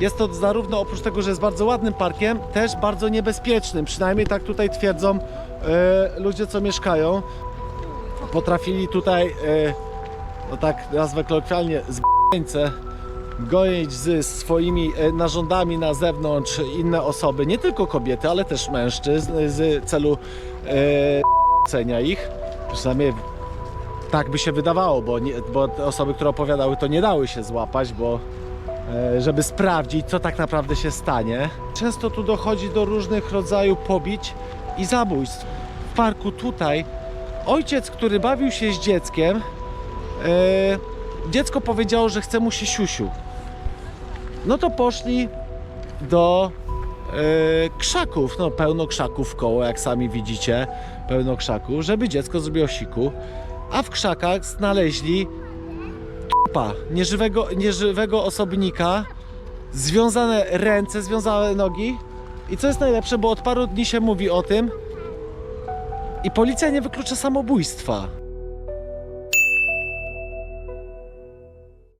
jest to zarówno oprócz tego, że jest bardzo ładnym parkiem, też bardzo niebezpiecznym. Przynajmniej tak tutaj twierdzą e, ludzie, co mieszkają. Potrafili tutaj, e, no tak nazwę kolokwialnie, zbęce gonić z swoimi e, narządami na zewnątrz inne osoby, nie tylko kobiety, ale też mężczyzn, z celu cenia ich. Przynajmniej tak by się wydawało, bo, nie, bo osoby, które opowiadały, to nie dały się złapać, bo żeby sprawdzić, co tak naprawdę się stanie. Często tu dochodzi do różnych rodzajów pobić i zabójstw. W parku tutaj ojciec, który bawił się z dzieckiem, e, dziecko powiedziało, że chce mu się siusiu. No to poszli do e, krzaków, no pełno krzaków w koło, jak sami widzicie, pełno krzaków, żeby dziecko zrobiło siku, a w krzakach znaleźli trupa, nieżywego, nieżywego osobnika, związane ręce, związane nogi i co jest najlepsze, bo od paru dni się mówi o tym i policja nie wyklucza samobójstwa.